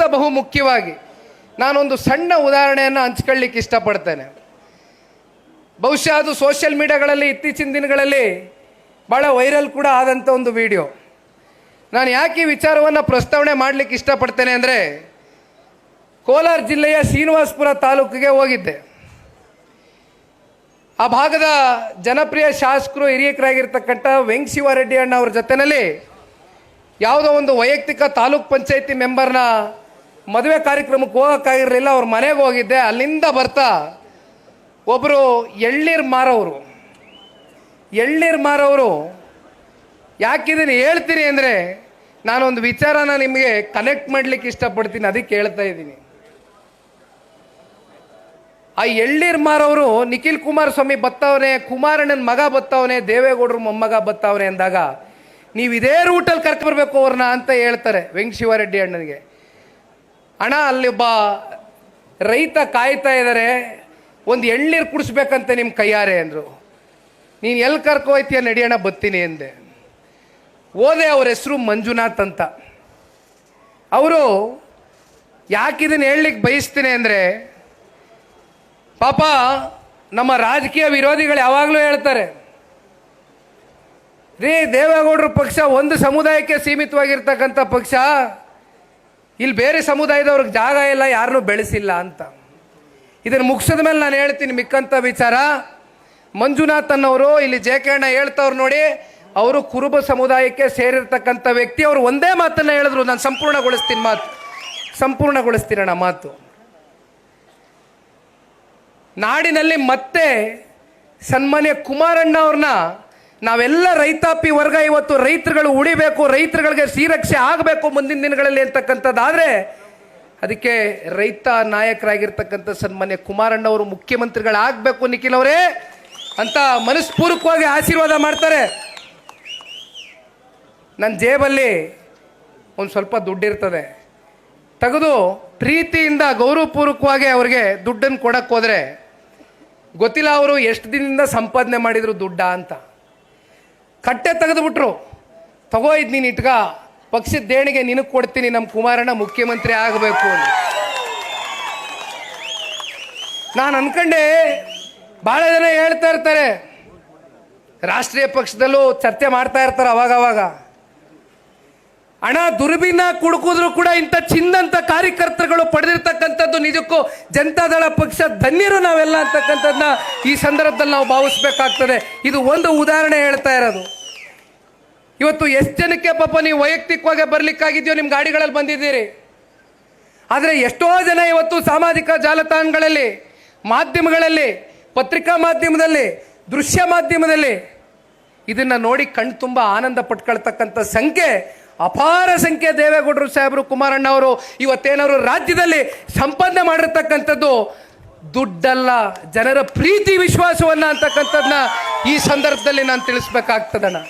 ಅದಕ್ಕಿಂತ ಬಹು ಮುಖ್ಯವಾಗಿ ನಾನೊಂದು ಸಣ್ಣ ಉದಾಹರಣೆಯನ್ನು ಹಂಚ್ಕೊಳ್ಳಿಕ್ಕೆ ಇಷ್ಟಪಡ್ತೇನೆ. ಬಹುಶಃ ಅದು ಸೋಷಿಯಲ್ ಮೀಡಿಯಾಗಳಲ್ಲಿ ಇತ್ತೀಚಿನ ದಿನಗಳಲ್ಲಿ ಭಾಳ ವೈರಲ್ ಕೂಡ ಆದಂಥ ಒಂದು ವಿಡಿಯೋ. ನಾನು ಯಾಕೆ ಈ ವಿಚಾರವನ್ನು ಪ್ರಸ್ತಾವನೆ ಮಾಡಲಿಕ್ಕೆ ಇಷ್ಟಪಡ್ತೇನೆ ಅಂದರೆ ಕೋಲಾರ ಜಿಲ್ಲೆಯ ಶ್ರೀನಿವಾಸಪುರ ತಾಲೂಕಿಗೆ ಹೋಗಿದ್ದೆ. ಆ ಭಾಗದ ಜನಪ್ರಿಯ ಶಾಸಕರು, ಹಿರಿಯಕರಾಗಿರ್ತಕ್ಕಂಥ ವೆಂಕ್ ಶಿವಾರೆಡ್ಡಿ ಅಣ್ಣ ಅವ್ರ ಜೊತೆಯಲ್ಲಿ ಯಾವುದೋ ಒಂದು ವೈಯಕ್ತಿಕ ತಾಲೂಕ್ ಪಂಚಾಯತಿ ಮೆಂಬರ್ನ ಮದುವೆ ಕಾರ್ಯಕ್ರಮಕ್ಕೆ ಹೋಗೋಕ್ಕಾಗಿರಲಿಲ್ಲ, ಅವ್ರ ಮನೆಗೆ ಹೋಗಿದ್ದೆ. ಅಲ್ಲಿಂದ ಬರ್ತಾ ಒಬ್ಬರು ಎಳ್ನೀರು ಮಾರವರು. ಎಳ್ನೀರು ಮಾರವರು ಯಾಕಿದ್ದೀನಿ ಹೇಳ್ತೀನಿ ಅಂದರೆ ನಾನೊಂದು ವಿಚಾರನ ನಿಮಗೆ ಕನೆಕ್ಟ್ ಮಾಡಲಿಕ್ಕೆ ಇಷ್ಟಪಡ್ತೀನಿ, ಅದಕ್ಕೆ ಹೇಳ್ತಾ ಇದ್ದೀನಿ. ಆ ಎಳ್ನೀರು ಮಾರವರು ನಿಖಿಲ್ ಕುಮಾರಸ್ವಾಮಿ ಬತ್ತವನೇ, ಕುಮಾರಣ್ಣನ ಮಗ ಬತ್ತವನೆ, ದೇವೇಗೌಡರು ಮೊಮ್ಮಗ ಬತ್ತವನೆ ಅಂದಾಗ, ನೀವು ಇದೇ ರೂಟಲ್ಲಿ ಕರ್ಕೊಬರ್ಬೇಕು ಅವ್ರನ್ನ ಅಂತ ಹೇಳ್ತಾರೆ ವೆಂಕ್ ಶಿವರೆಡ್ಡಿ ಅಣ್ಣನಿಗೆ. ಅಣ್ಣ, ಅಲ್ಲಿ ಒಬ್ಬ ರೈತ ಕಾಯ್ತಾ ಇದ್ದಾರೆ ಒಂದು ಎಳ್ನೀರು ಕುಡಿಸ್ಬೇಕಂತ ನಿಮ್ಮ ಕೈಯಾರೆ ಅಂದರು. ನೀನು ಎಲ್ಲಿ ಕರ್ಕೋಯ್ತೀಯ ನಡಿಯೋಣ ಬತ್ತೀನಿ ಎಂದೆ ಓದೆ ಅವ್ರ ಹೆಸರು ಮಂಜುನಾಥ್ ಅಂತ. ಅವರು ಯಾಕಿದನ್ನು ಹೇಳಲಿಕ್ಕೆ ಬಯಸ್ತೀನಿ ಅಂದರೆ, ಪಾಪ, ನಮ್ಮ ರಾಜಕೀಯ ವಿರೋಧಿಗಳು ಯಾವಾಗಲೂ ಹೇಳ್ತಾರೆ, ರೀ, ದೇವೇಗೌಡರ ಪಕ್ಷ ಒಂದು ಸಮುದಾಯಕ್ಕೆ ಸೀಮಿತವಾಗಿರ್ತಕ್ಕಂಥ ಪಕ್ಷ ಇಲ್ಲಿ ಬೇರೆ ಸಮುದಾಯದವ್ರಿಗೆ ಜಾಗ ಇಲ್ಲ ಯಾರನ್ನೂ ಬೆಳೆಸಿಲ್ಲ ಅಂತ. ಇದನ್ನು ಮುಗಿಸಿದ ಮೇಲೆ ನಾನು ಹೇಳ್ತೀನಿ ಮಿಕ್ಕಂಥ ವಿಚಾರ. ಮಂಜುನಾಥನ್ ಅವರು ಇಲ್ಲಿ ಜೆ ಕೆ ಅಣ್ಣ ಹೇಳ್ತವ್ರು ನೋಡಿ, ಅವರು ಕುರುಬ ಸಮುದಾಯಕ್ಕೆ ಸೇರಿರ್ತಕ್ಕಂಥ ವ್ಯಕ್ತಿ, ಅವರು ಒಂದೇ ಮಾತನ್ನು ಹೇಳಿದ್ರು, ನಾನು ಸಂಪೂರ್ಣಗೊಳಿಸ್ತೀನಿ ಮಾತು. ಸಂಪೂರ್ಣಗೊಳಿಸ್ತೀರಣ್ಣ ಮಾತು. ನಾಡಿನಲ್ಲಿ ಮತ್ತೆ ಸನ್ಮಾನ್ಯ ಕುಮಾರಣ್ಣ ಅವ್ರನ್ನ ನಾವೆಲ್ಲ ರೈತಾಪಿ ವರ್ಗ ಇವತ್ತು ರೈತರುಗಳು ಉಳಿಬೇಕು, ರೈತರುಗಳಿಗೆ ಶ್ರೀರಕ್ಷೆ ಆಗಬೇಕು ಮುಂದಿನ ದಿನಗಳಲ್ಲಿ ಅಂತಕ್ಕಂಥದ್ದಾದರೆ ಅದಕ್ಕೆ ರೈತ ನಾಯಕರಾಗಿರ್ತಕ್ಕಂಥ ಸನ್ಮಾನ್ಯ ಕುಮಾರಣ್ಣ ಅವರು ಮುಖ್ಯಮಂತ್ರಿಗಳಾಗಬೇಕು ನಿಖಿಲ್ ಅವರೇ ಅಂತ ಮನಸ್ಪೂರ್ವಕವಾಗಿ ಆಶೀರ್ವಾದ ಮಾಡ್ತಾರೆ. ನನ್ನ ಜೇಬಲ್ಲಿ ಒಂದು ಸ್ವಲ್ಪ ದುಡ್ಡಿರ್ತದೆ. ತೆಗೆದು ಪ್ರೀತಿಯಿಂದ ಗೌರವಪೂರ್ವಕವಾಗಿ ಅವ್ರಿಗೆ ದುಡ್ಡನ್ನು ಕೊಡಕ್ಕೆ ಹೋದರೆ ಗೊತ್ತಿಲ್ಲ ಅವರು ಎಷ್ಟು ದಿನದಿಂದ ಸಂಪಾದನೆ ಮಾಡಿದರು ದುಡ್ಡ ಅಂತ. ಕಟ್ಟೆ ತೆಗೆದುಬಿಟ್ರು. ತಗೋ ಇದ್ ನೀನು ಇಟ್ಕ. ಪಕ್ಷದ ದೇಣಿಗೆ ನಿನಗೆ ಕೊಡ್ತೀನಿ ನಮ್ಮ ಕುಮಾರಣ್ಣ ಮುಖ್ಯಮಂತ್ರಿ ಆಗಬೇಕು ಅಂತ. ನಾನು ಅನ್ಕಂಡೆ ಭಾಳ ಜನ ಹೇಳ್ತಾ ಇರ್ತಾರೆ. ರಾಷ್ಟ್ರೀಯ ಪಕ್ಷದಲ್ಲೂ ಚರ್ಚೆ ಮಾಡ್ತಾ ಇರ್ತಾರೆ ಅವಾಗ ಅವಾಗ ಹಣ ದುರ್ಬಿನ ಕುಡುಕಿದ್ರು ಕೂಡ ಇಂಥ ಚಿಂದಂತ ಕಾರ್ಯಕರ್ತರುಗಳು ಪಡೆದಿರ್ತಕ್ಕಂಥದ್ದು ನಿಜಕ್ಕೂ ಜನತಾದಳ ಪಕ್ಷ ಧನ್ಯರು ನಾವೆಲ್ಲ ಅಂತಕ್ಕಂಥದ್ದನ್ನ ಈ ಸಂದರ್ಭದಲ್ಲಿ ನಾವು ಭಾವಿಸ್ಬೇಕಾಗ್ತದೆ. ಇದು ಒಂದು ಉದಾಹರಣೆ ಹೇಳ್ತಾ ಇರೋದು. ಇವತ್ತು ಎಷ್ಟು ಜನಕ್ಕೆ ಪಾಪ ನೀವು ವೈಯಕ್ತಿಕವಾಗಿ ಬರ್ಲಿಕ್ಕಾಗಿದೆಯೋ ನಿಮ್ಮ ಗಾಡಿಗಳಲ್ಲಿ ಬಂದಿದ್ದೀರಿ. ಆದರೆ ಎಷ್ಟೋ ಜನ ಇವತ್ತು ಸಾಮಾಜಿಕ ಜಾಲತಾಣಗಳಲ್ಲಿ, ಮಾಧ್ಯಮಗಳಲ್ಲಿ, ಪತ್ರಿಕಾ ಮಾಧ್ಯಮದಲ್ಲಿ, ದೃಶ್ಯ ಮಾಧ್ಯಮದಲ್ಲಿ ಇದನ್ನ ನೋಡಿ ಕಣ್ ತುಂಬ ಆನಂದ ಪಟ್ಕೊಳ್ತಕ್ಕಂಥ ಸಂಖ್ಯೆ ಅಪಾರ ಸಂಖ್ಯೆ ದೇವೇಗೌಡರು ಸಾಹೇಬರು ಕುಮಾರಣ್ಣ ಅವರು ಇವತ್ತೇನಾದ್ರು ರಾಜ್ಯದಲ್ಲಿ ಸಂಪಾದನೆ ಮಾಡಿರ್ತಕ್ಕಂಥದ್ದು ದುಡ್ಡಲ್ಲ, ಜನರ ಪ್ರೀತಿ ವಿಶ್ವಾಸವನ್ನ ಅಂತಕ್ಕಂಥದ್ದನ್ನ ಈ ಸಂದರ್ಭದಲ್ಲಿ ನಾನು ತಿಳಿಸ್ಬೇಕಾಗ್ತದಣ್ಣ.